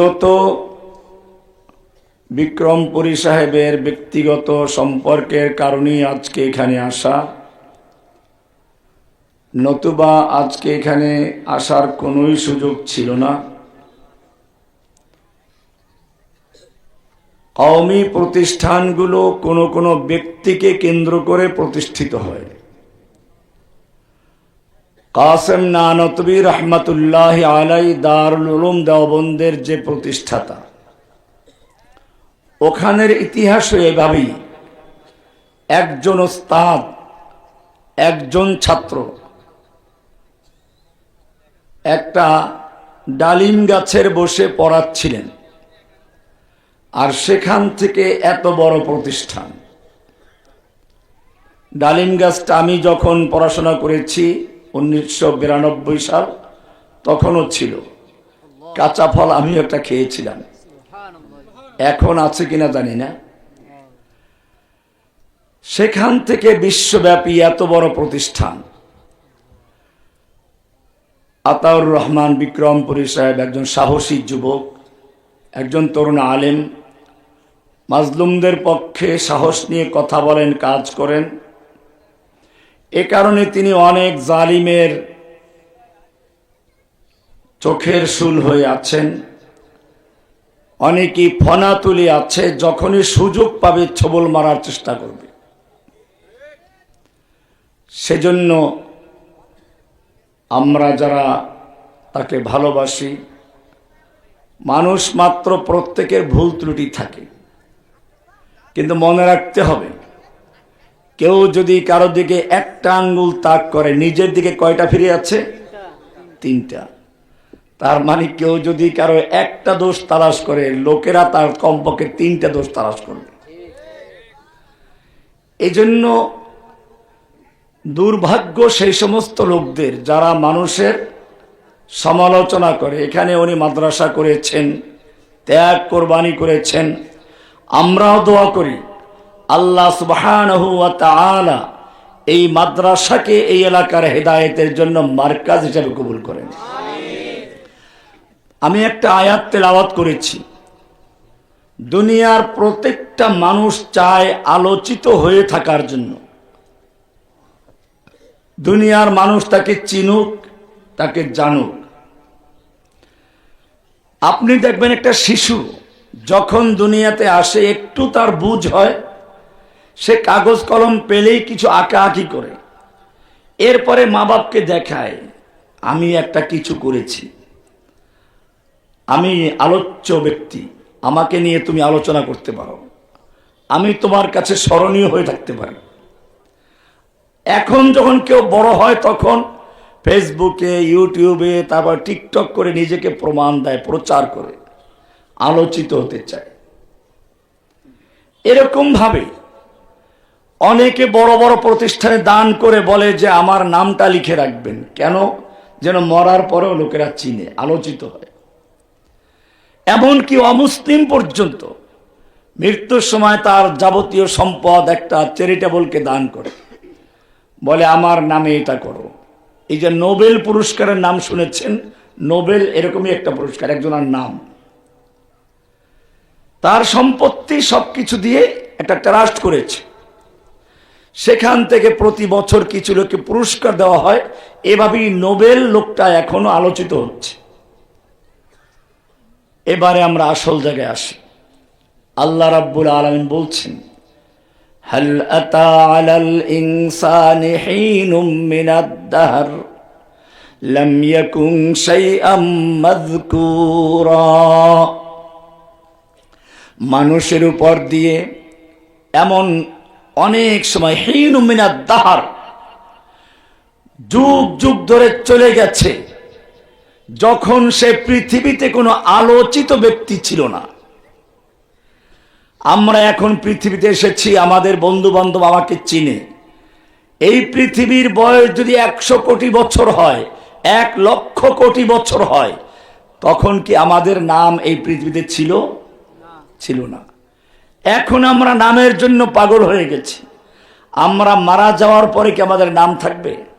মূলত বিক্রমপুরী সাহেবের ব্যক্তিগত সম্পর্কের কারণেই আজকে এখানে আসা। নতুবা আজকে এখানে আসার কোনোই সুযোগ ছিল না। কওমি প্রতিষ্ঠানগুলো কোনো কোনো ব্যক্তিকে কেন্দ্র করে প্রতিষ্ঠিত হয়। কাসেম নানতবী রহমতুল্লাহ আলাই দারুল উলুম দেওবন্দের যে প্রতিষ্ঠাতা। ওখানের ইতিহাস এভাবেই একজন ওস্তাদ, একজন ছাত্র, একটা ডালিম গাছের বসে পড়াচ্ছিলেন। আর সেখান থেকে এত বড় প্রতিষ্ঠান। ডালিম গাছটা আমি যখন পড়াশোনা করেছি উনিশশো বিরানব্বই সাল তখনও ছিল। কাঁচা ফল আমি একটা খেয়েছিলাম। এখন আছে কিনা জানি না। সেখান থেকে বিশ্বব্যাপী এত বড় প্রতিষ্ঠান। আতাউর রহমান বিক্রমপুরী সাহেব একজন সাহসী যুবক, একজন তরুণ আলেম। মাজলুমদের পক্ষে সাহস নিয়ে কথা বলেন, কাজ করেন। এ কারণে তিনি অনেক জালিমের চোখের শুল হয়ে আছেন। অনেকেই ফনা তুলে আছে, যখনই সুযোগ পাবে ছবল মারার চেষ্টা করবে। সেজন্য আমরা যারা তাকে ভালোবাসি, মানুষ মাত্র প্রত্যেকের ভুল ত্রুটি থাকে। কিন্তু মনে রাখতে হবে কেউ যদি কারোর দিকে একটা আঙ্গুল তাক করে, নিজের দিকে কয়টা ফিরে আছে তিনটা। তার মানে কেউ যদি কারও একটা দোষ তালাশ করে, লোকেরা তার কমপক্ষে তিনটা দোষ তালাশ করবে। এই জন্য দুর্ভাগ্য সেই সমস্ত লোকদের যারা মানুষের সমালোচনা করে, এখানে উনি মাদ্রাসা করেছেন, ত্যাগ কোরবানি করেছেন, আমরাও দোয়া করি। আল্লাহ সুবহানাহু ওয়া এই মাদ্রাসাকে এই এলাকার হেদায়েতের জন্য মার্কাজ হিসাবে কবুল করেন। আমি একটা আয়াত তেলাওয়াত করেছি। দুনিয়ার প্রত্যেকটা মানুষ চায় আলোচিত হয়ে থাকার জন্য। দুনিয়ার মানুষ তাকে চিনুক, তাকে জানুক। আপনি দেখবেন একটা শিশু যখন দুনিয়াতে আসে, একটু তার বুঝ হয় সে কাগজ কলম পেলেই কিছু আঁকা আঁকি করে। এরপরে মা বাপকে দেখায়, আমি একটা কিছু করেছি। আমি আলোচ্য ব্যক্তি, আমাকে নিয়ে তুমি আলোচনা করতে পারো। আমি তোমার কাছে স্মরণীয় হয়ে থাকতে পারি। এখন যখন কেউ বড় হয়, তখন ফেসবুকে, ইউটিউবে, তারপর টিকটক করে নিজেকে প্রমাণ দেয়, প্রচার করে, আলোচিত হতে চায়। এরকম ভাবে অনেকে বড় বড় প্রতিষ্ঠানে দান করে বলে যে আমার নামটা লিখে রাখবেন। কেন? যেন মরার পরেও লোকেরা চিনে, আলোচিত হয়। এমনকি অমুসলিম পর্যন্ত মৃত্যুর সময় তার যাবতীয় সম্পদ একটা চ্যারিটেবলকে দান করে। বলে, আমার নামে এটা করো। এই যে নোবেল পুরস্কারের নাম শুনেছেন, নোবেল এরকমই একটা পুরস্কার, একজনের নাম। তার সম্পত্তি সবকিছু দিয়ে একটা ট্রাস্ট করেছে। সেখান থেকে প্রতি বছর কিছু লোককে পুরস্কার দেওয়া হয় এভাবেই নোবেল লোকটা এখনো আলোচিত হচ্ছে এবারে আমরা আসল জায়গায় আসি আল্লাহ রাব্বুল আলমিন বলছেন هل أتى على الإنسان حين من الدهر لم يكن شيئا مذكورا মানুষের উপর দিয়ে এমন অনেক সময় হীন মিনাদ দাহার, যুগ যুগ ধরে চলে গেছে। যখন সে পৃথিবীতে কোনো আলোচিত ব্যক্তি ছিল না, আমরা এখন পৃথিবীতে এসেছি, আমাদের বন্ধু বান্ধব আমাকে চিনে। এই পৃথিবীর বয়স যদি একশো কোটি বছর হয়, এক লক্ষ কোটি বছর হয়, তখন কি আমাদের নাম এই পৃথিবীতে ছিল? ছিল না। এখন আমরা নামের জন্য পাগল হয়ে গেছি। আমরা মারা যাওয়ার পরে কি আমাদের নাম থাকবে?